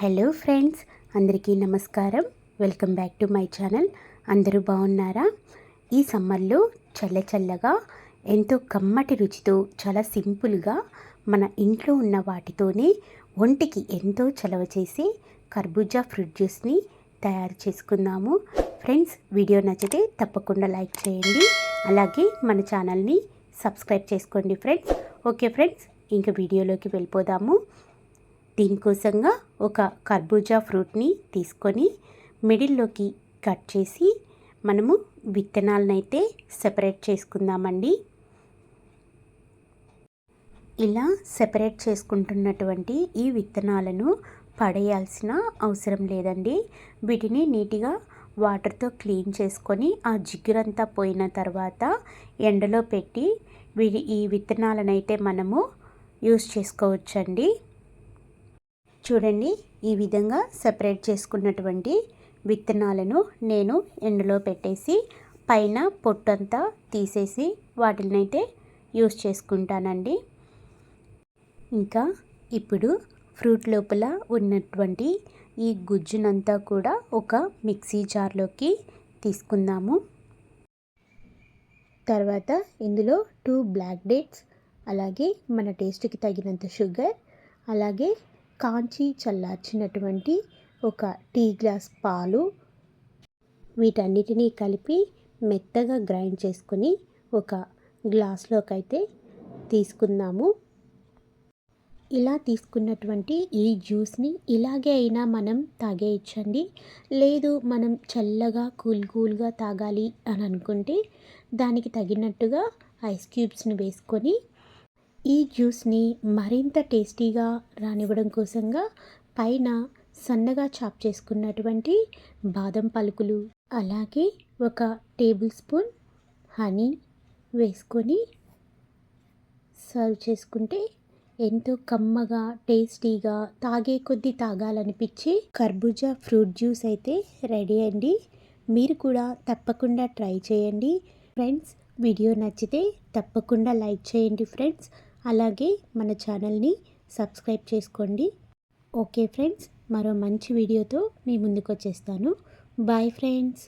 Hello friends అందరికీ నమస్కారం. Welcome back to my channel. అందరూ బాగున్నారా? ఈ సమ్మర్లో చల్ల చల్లగా ఎంతో కమ్మటి రుచితో చాలా సింపుల్గా మన ఇంట్లో ఉన్న వాటితోనే ఒంటికి ఎంతో చలవ చేసి కర్బూజా ఫ్రూట్ జ్యూస్ని తయారు చేసుకుందాము. ఫ్రెండ్స్ వీడియో నచ్చితే తప్పకుండా లైక్ చేయండి. అలాగే మన ఛానల్ని సబ్స్క్రైబ్ చేసుకోండి ఫ్రెండ్స్. ఓకే ఫ్రెండ్స్ ఇంకా వీడియోలోకి వెళ్ళిపోదాము. దీనికోసంగా ఒక కర్బూజా ఫ్రూట్ని తీసుకొని మిడిల్లోకి కట్ చేసి మనము విత్తనాలను అయితే సెపరేట్ చేసుకుందామండి. ఇలా సెపరేట్ చేసుకుంటున్నటువంటి ఈ విత్తనాలను పడేయాల్సిన అవసరం లేదండి. వీటిని నీట్గా వాటర్తో క్లీన్ చేసుకొని ఆ జిగురంతా పోయిన తర్వాత ఎండలో పెట్టి వీటి ఈ విత్తనాలను అయితే మనము యూస్ చేసుకోవచ్చండి. చూడండి ఈ విధంగా సపరేట్ చేసుకున్నటువంటి విత్తనాలను నేను ఎండలో పెట్టేసి పైన పొట్టంతా తీసేసి వాటిని అయితే యూస్ చేసుకుంటానండి. ఇంకా ఇప్పుడు ఫ్రూట్ లోపల ఉన్నటువంటి ఈ గుజ్జునంతా కూడా ఒక మిక్సీ జార్లోకి తీసుకుందాము. తర్వాత ఇందులో టూ బ్లాక్ డేట్స్ అలాగే మన టేస్ట్కి తగినంత షుగర్ అలాగే కాంచి చల్లార్చినటువంటి ఒక టీ గ్లాస్ పాలు వీటన్నిటినీ కలిపి మెత్తగా గ్రైండ్ చేసుకొని ఒక గ్లాస్లోకి అయితే తీసుకుందాము. ఇలా తీసుకున్నటువంటి ఈ జ్యూస్ని ఇలాగే అయినా మనం తాగేయచ్చండి. లేదు మనం చల్లగా కూల్ కూల్గా తాగాలి అని అనుకుంటే దానికి తగినట్టుగా ఐస్ క్యూబ్స్ని వేసుకొని ఈ జ్యూస్ని మరింత టేస్టీగా రానివ్వడం కోసంగా పైన సన్నగా చాప్ చేసుకున్నటువంటి బాదం పలుకులు అలాగే ఒక టేబుల్ స్పూన్ హనీ వేసుకొని సర్వ్ చేసుకుంటే ఎంతో కమ్మగా టేస్టీగా తాగే కొద్దీ తాగాలనిపించి కర్బూజా ఫ్రూట్ జ్యూస్ అయితే రెడీ అండి. మీరు కూడా తప్పకుండా ట్రై చేయండి. ఫ్రెండ్స్ వీడియో నచ్చితే తప్పకుండా లైక్ చేయండి ఫ్రెండ్స్. అలాగే మన ఛానల్ని సబ్స్క్రైబ్ చేసుకోండి. ఓకే ఫ్రెండ్స్ మరో మంచి వీడియోతో మీ ముందుకు వచ్చేస్తాను బాయ్ ఫ్రెండ్స్.